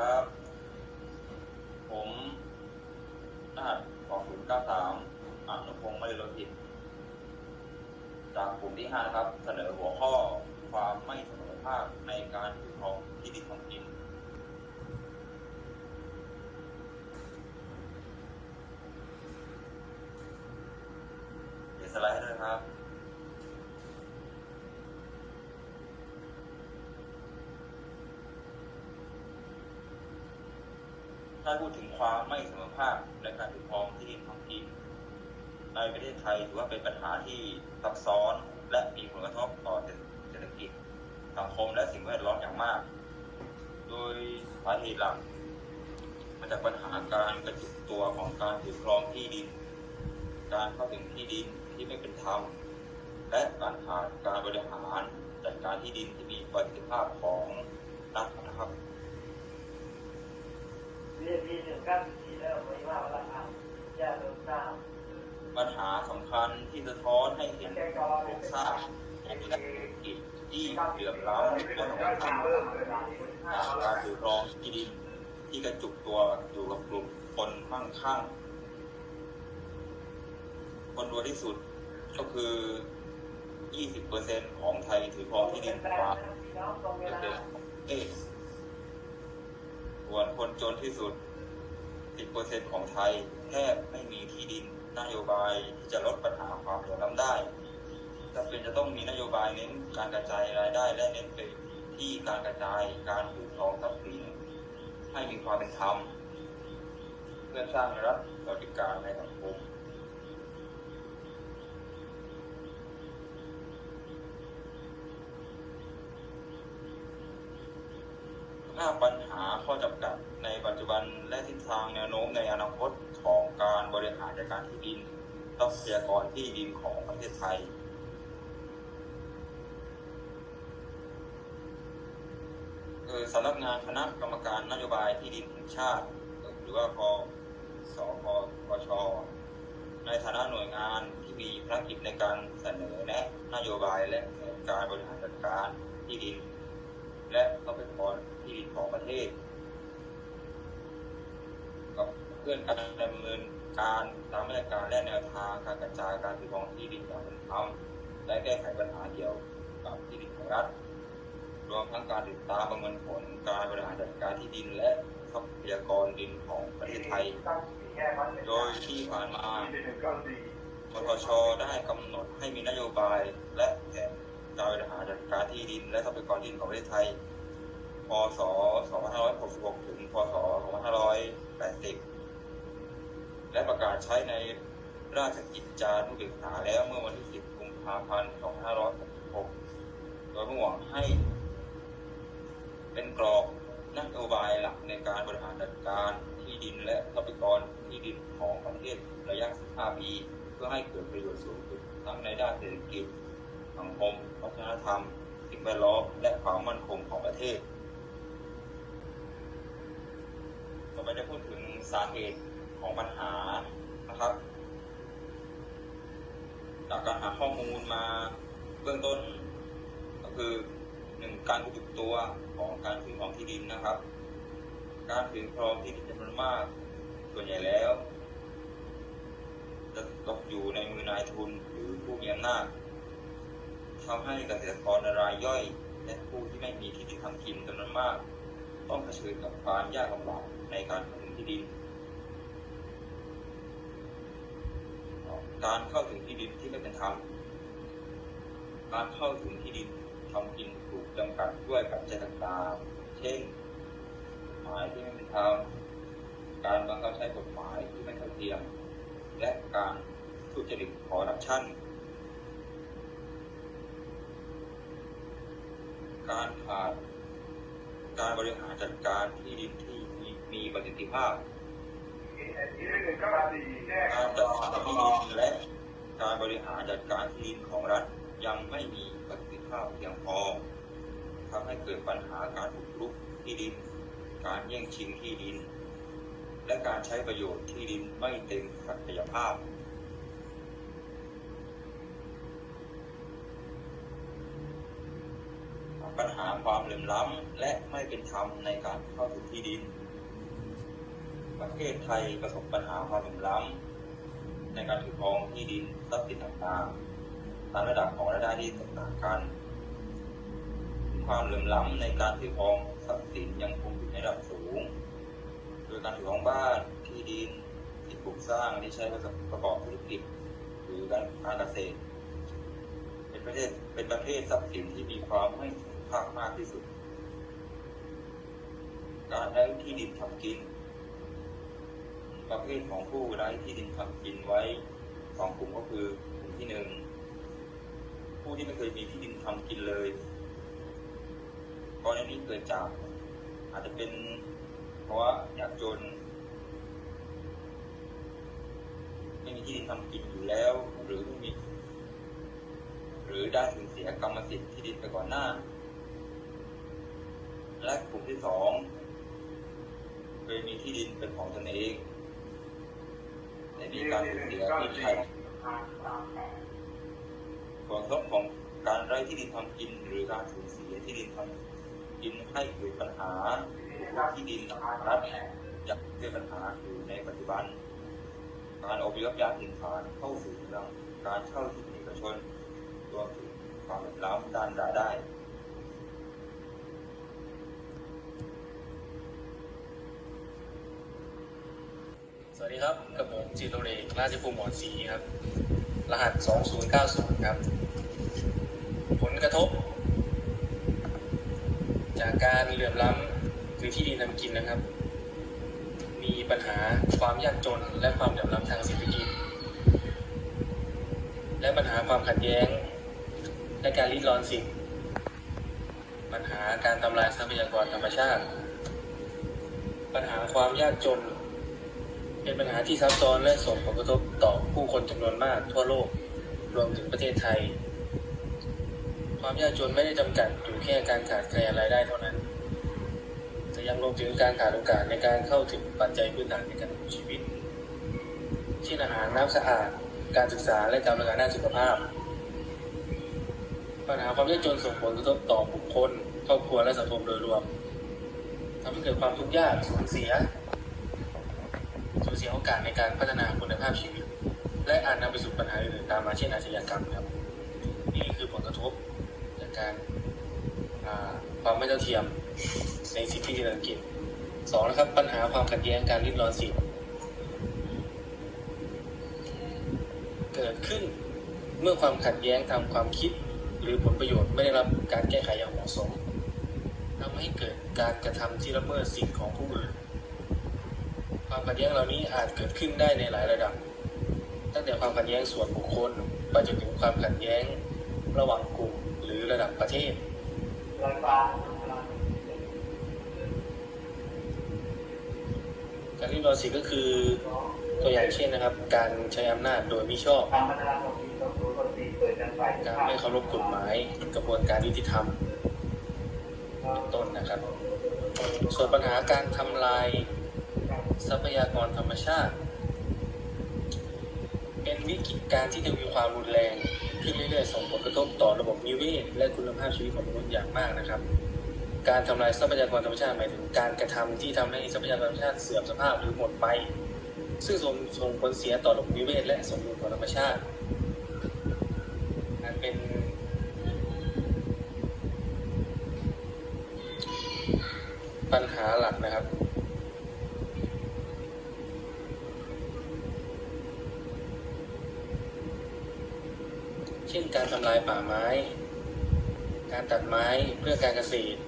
ครับ ผมรหัส2093อนุพงศ์ไม่ได้ลดผิดจากกลุ่มที่5นะครับ เสนอหัวข้อความไม่เสมอภาคในการถือครองที่ดินของกินเดี๋ยวสไลด์ให้ด้วยครับ ถ้าพูดถึงความไม่เสมอภาคในการถือครองที่ดินของกินในประเทศไทยถือว่าเป็นปัญหาที่ซับซ้อนและมีผลกระทบต่อเศรษฐกิจสังคมและสิ่งแวดล้อมอย่างมาก โดยสาเหตุหลักมาจากปัญหาการกระจุกตัวของการถือครองที่ดิน การเข้าถึงที่ดินที่ไม่เป็นธรรม และการขาดการบริหารจัดการที่ดินที่มีประสิทธิภาพของรัฐนะครับ เรียนปีหนึ่งเก้าสิบสี่แล้วไม่ว่าราคาจะเริ่มสร้างปัญหาสำคัญที่สะท้อนให้เห็นโครงสร้างของเศรษฐกิจที่เหลื่อมล้ำและของการการถือครองที่ดินที่กระจุกตัวอยู่กับกลุ่มคนมั่งคั่ง คนรวยที่สุดก็คือ 20%ของไทยถือครองที่ดินกว่าเปอร์เซ็นต์ของประเทศ ส่วนคนจนที่สุด 10%ของไทยแทบไม่มีที่ดินนโยบายที่จะลดปัญหาความเหลื่อมล้ำได้จำเป็นจะต้องมีนโยบายเน้นการกระจายรายได้และเน้นไปที่การกระจายการถือครองทรัพย์สินให้มีความเป็นธรรมเพื่อสร้างรัฐสวัสดิการในสังคม หน้าปัญหาข้อจำกัดในปัจจุบันและทิศทางแนวโน้มในอนาคตของการบริหารจัดการที่ดินทรัพยากรที่ดินของประเทศไทย คือสำนักงานคณะกรรมการนโยบายที่ดินแห่งชาติ หรือว่าพสพกช ในฐานะหน่วยงานที่มีภารกิจในการเสนอแนะนโยบายและแผนการบริหารจัดการที่ดิน และทรัพยากร ที่ดินของประเทศ กับเพื่อนการดำเนินการตามมาตรการและแนวทางการกระจายการถือครองที่ดินอย่างเป็นธรรมและแก้ไขปัญหาเกี่ยวกับที่ดินของรัฐรวมทั้งการติดตามประเมินผลการบริหารจัดการที่ดินและทรัพยากรดินของประเทศไทย โดยที่ผ่านมาปตชได้กำหนดให้มีนโยบายและแผนการบริหารจัดการที่ดิน และทรัพยากรดินของประเทศไทย พศ 2566 ถึง พศ 2580 และประกาศใช้ในราชกิจจานุเบกษาแล้วเมื่อวันที่ 10 กุมภาพันธ์ 2566 โดยมุ่งหวังให้ เป็นกรอบนโยบายหลักในการบริหารจัดการที่ดินและทรัพยากรที่ดินของประเทศระยะ 15 ปี เพื่อให้เกิดประโยชน์สูงสุดทั้งในด้านเศรษฐกิจ สังคม วัฒนธรรม สิ่งแวดล้อม และความมั่นคงของประเทศ ต่ไปจะพูดถึงสาเหตุของปัญหานะครับ จากการหาข้อมูลมาเบื้องต้น ก็คือหนึ่งการกระจุกตัวของการถือครองที่ดินนะครับ การถือครองที่ดินจำนวนมาก ส่วนใหญ่แล้ว จะตกอยู่ในมือนายทุนหรือผู้มีอำนาจทำให้เกษตรกรรายย่อย และผู้ที่ไม่มีที่ดินทำกินจำนวนมาก ต้องเผชิญกับความยากลำบาก ในการเข้าถึงที่ดิน การเข้าถึงที่ดินที่ไม่เป็นธรรมการเข้าถึงที่ดินทำกินถูกจำกัดด้วยปัจจัยต่างๆ เช่นกฎหมายที่ไม่เป็นธรรมการบังคับใช้กฎหมายที่ไม่เท่าเทียม และการทุจริตคอร์รัปชันการขาดการบริหารจัดการที่ดินที่ มีมีประสิทธิภาพการจัดสรรที่ดินและการบริหารจัดการที่ดินของรัฐยังไม่มีประสิทธิภาพเพียงพอทำให้เกิดปัญหาการบุกรุกที่ดิน การแย่งชิงที่ดิน และการใช้ประโยชน์ที่ดินไม่เต็มศักยภาพกปัญหาความเหลื่อมล้ำและไม่เป็นธรรมในการเข้าถึงที่ดิน ประเทศไทยประสบปัญหาความเหลื่อมล้ำในการถือครองที่ดินทรัพย์สินต่างๆตามระดับของรายได้ที่แตกต่างกัน ความเหลื่อมล้ำในการถือครองทรัพย์สินยังคงอยู่ในระดับสูง โดยการถือครองบ้านที่ดินที่ปลูกสร้างที่ใช้ประกอบธุรกิจหรือการกาเกษตร เป็นประเทศเป็นประเภททรัพย์สินที่มีความไม่เสมอภาคมากที่สุด การได้ที่ดินทำกิน ประเภทของผู้ไร้ที่ดินทำกินไว้สองกลุ่มก็คือกลุ่มที่หนึ่งผู้ที่ไม่เคยมีที่ดินทำกินเลยกรณีนี้เกิดจาก อาจจะเป็นเพราะว่าอยากจน ไม่มีที่ดินทำกินอยู่แล้ว หรือไม่มี หรือได้สูญเสียกรรมสิทธิ์ที่ดินไปก่อนหน้า และกลุ่มที่สองเคยมีที่ดินเป็นของตนเอง แต่มีการสูญเสียที่ใช้ผลกระทบของการไร้ที่ดินทำกิน หรือการสูญเสียที่ดินทำกินให้เกิดปัญหาที่ดินรัฐจะเกิดปัญหาอยู่ในปัจจุบัน การอพยพย้ายถิ่นฐานเข้าสู่เมืองการเช่าที่เอกชนรวมถึงความเหลื่อมล้ำด้านรายได้ สวัสดีครับกับผมจิตโรเอกราชภูมิหมอนศรีครับ รหัส 2090 ครับ ผลกระทบ จากการเหลื่อมล้ำคือที่ดินทำกินนะครับ มีปัญหาความยากจนและความเหลื่อมล้ำทางเศรษฐกิจ และปัญหาความขัดแย้ง และการริดรอนสิทธิปัญหาการทำลายทรัพยากรธรรมชาติ ปัญหาความยากจน เป็นปัญหาที่ซับซ้อนและส่งผลกระทบต่อผู้คนจำนวนมากทั่วโลก รวมถึงประเทศไทย ความยากจนไม่ได้จำกัดอยู่แค่การขาดแคลนรายได้เท่านั้น แต่ยังรวมถึงการขาดโอกาสในการเข้าถึงปัจจัยพื้นฐานในการดำรงชีวิตเช่นอาหารน้ำสะอาด การศึกษาและการบริการด้านสุขภาพ ปัญหาความยากจนส่งผลกระทบต่อบุคคล ครอบครัวและสังคมโดยรวมทำให้เกิดความทุกข์ยากสูญเสีย สูญเสียโอกาสในการพัฒนาคุณภาพชีวิต และอาจนำไปสู่ปัญหาอื่นๆตามมาเช่นอาชญากรรมครับนี่คือผลกระทบจากการความไม่เท่าเทียมในสิทธิที่เดินกินสองนะครับ ปัญหาความขัดแย้งการริดรอนสิทธิ์เกิดขึ้นเมื่อความขัดแย้งทางความคิด หรือผลประโยชน์ไม่ได้รับการแก้ไขอย่างเหมาะสมทำให้เกิดการกระทำที่ละเมิดสิทธิของผู้อื่น ความขัดแย้งเหล่านี้อาจเกิดขึ้นได้ในหลายระดับ ตั้งแต่ความขัดแย้งส่วนบุคคลไปจนถึงความขัดแย้งระหว่างกลุ่มหรือระดับประเทศการการริดอสิก็คือตัวอย่างเช่นนะครับ การใช้อำนาจโดยมิชอบ การไม่เคารพกฎหมายกระบวนการยุติธรรม ต้นนะครับ ส่วนปัญหาการทำลาย ทรัพยากรธรรมชาติ เป็นวิกฤตการณ์ที่ทวีความรุนแรงขึ้นเรื่อยๆส่งผลกระทบต่อระบบนิเวศและคุณภาพชีวิตของมนุษย์อย่างมากนะครับ การทำลายทรัพยากรธรรมชาติหมายถึงการกระทำที่ทำให้ทรัพยากรธรรมชาติเสื่อมสภาพหรือหมดไป ซึ่งส่งส่งผลเสียต่อระบบนิเวศและสมดุลของธรรมชาติอันเป็นปัญหาหลักนะครับ ช่นการทำลายป่าไม้ การตัดไม้เพื่อการเกษตร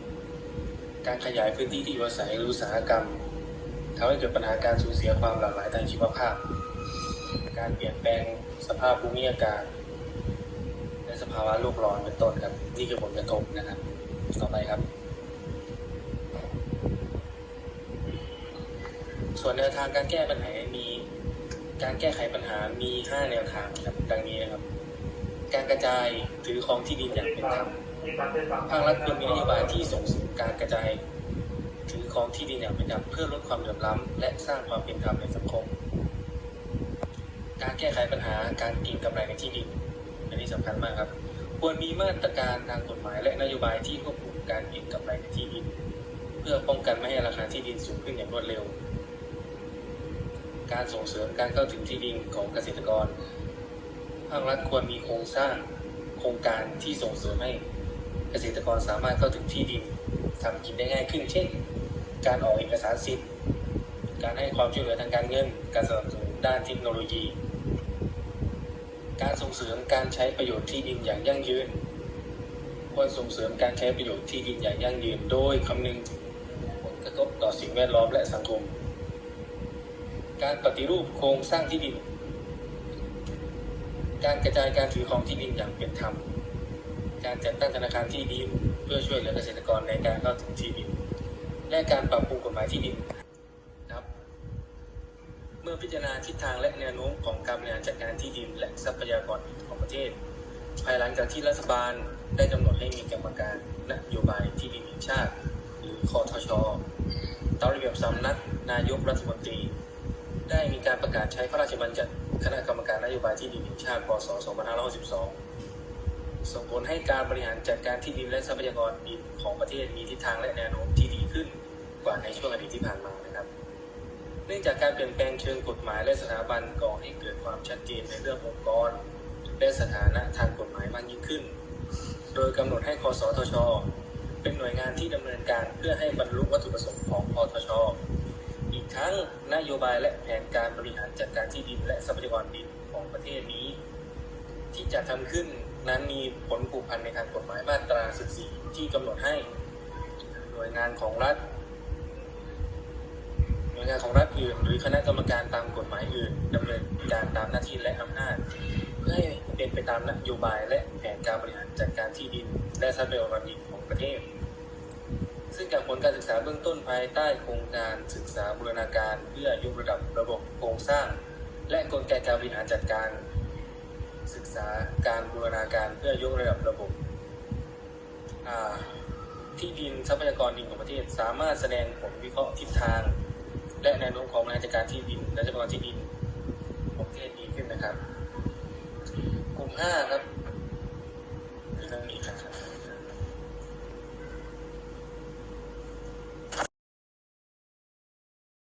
การขยายพื้นที่ที่อยู่อาศัยหรืออุตสาหกรรมทำให้เกิดปัญหาการสูญเสียความหลากหลายทางชีวภาพ การเปลี่ยนแปลงสภาพภูมิอากาศ และสภาวะโลกร้อนเป็นต้นครับ นี่คือผลกระทบนะครับ ต่อไปครับ ส่วนแนวทางการแก้ปัญหา มี การแก้ไขปัญหา มี 5 แนวทางครับ ดังนี้นะครับ การกระจายถือครองที่ดินอย่างเป็นธรรมภาครัฐควรมีนโยบายที่ส่งเสริมการกระจาย ถือครองที่ดินอย่างเป็นธรรมเพื่อลดความเหลื่อมล้ำและสร้างความเป็นธรรมในสังคม การแก้ไขปัญหาการกินกำไรในที่ดิน อันนี้สำคัญมากครับ ควรมีมาตรการทางกฎหมายและนโยบายที่ควบคุมการก็งกำไรในที่ดิน เพื่อป้องกันไม่ให้ราคาที่ดินสูงขึ้นอย่างรวดเร็ว การส่งเสริมการเข้าถึงที่ดินของเกษตรกร ภาครัฐควรมีโครงสร้างโครงการที่ส่งเสริมให้เกษตรกรสามารถเข้าถึงที่ดินทำกินได้ง่ายขึ้น เช่น การออกเอกสารสิทธิ์การให้ความช่วยเหลือทางการเงิน การสนับสนุนด้านเทคโนโลยี การส่งเสริมการใช้ประโยชน์ที่ดินอย่างยั่งยืน ควรส่งเสริมการใช้ประโยชน์ที่ดินอย่างยั่งยืน โดยคำนึงถึงผลกระทบต่อสิ่งแวดล้อมและสังคม การปฏิรูปโครงสร้างที่ดิน การกระจายการถือครองที่ดินอย่างเป็นธรรม การจัดตั้งธนาคารที่ดินเพื่อช่วยเหลือเกษตรกรในการเข้าถึงที่ดิน และการปรับปรุงกฎหมายที่ดินครับ เมื่อพิจารณาทิศทางและแนวโน้มของการบริหารจัดการที่ดิน และทรัพยากรของประเทศ ภายหลังจากที่รัฐบาลได้กำหนดให้มีกรรมการนโยบายที่ดินแห่งชาติ หรือคอทชตามระเบียบสำนักนายกรัฐมนตรี ได้มีการประกาศใช้พระราชบัญญัติ คณะกรรมการนโยบายที่ดินแห่งชาติพศ2562ส่งผลให้การบริหารจัดการที่ดินและทรัพยากรดินของประเทศมีทิศทางและแนวโน้มที่ดีขึ้นกว่าในช่วงอดีตที่ผ่านมานะครับ เนื่องจากการเปลี่ยนแปลงเชิงกฎหมายและสถาบันก่อให้เกิดความชัดเจนในเรื่ององค์กร และสถานะทางกฎหมายมากยิ่งขึ้น โดยกำหนดให้คสทช เป็นหน่วยงานที่ดำเนินการเพื่อให้บรรลุวัตถุประสงค์ของคอทช ทั้งนโยบายและแผนการบริหารจัดการที่ดิน และทรัพยากรดินของประเทศนี้ ที่จะทำขึ้นนั้นมีผลผูกพันในทางกฎหมายมาตรา 14 ที่กำหนดให้หน่วยงานของรัฐหน่วยงานของรัฐอื่น หรือคณะกรรมการตามกฎหมายอื่นดำเนินการตามหน้าที่และอำนาจเพื่อให้เป็นไปตามนโยบายและแผนการบริหารจัดการที่ดิน และทรัพยากรดินของประเทศ ซึ่งจากผลการศึกษาเบื้องต้นภายใต้โครงการศึกษาบูรณาการเพื่อยกระดับระบบโครงสร้าง และกลไกการบริหารจัดการ ศึกษาการบูรณาการเพื่อยกระดับระบบที่ดินทรัพยากรดินของประเทศ สามารถแสดงผลวิเคราะห์ทิศทาง และแนวโน้มของบริหารจัดการที่ดินและทรัพยากรที่ดินของประเทศดีขึ้นนะครับ กลุ่มห้าครับคืองนี้ครับ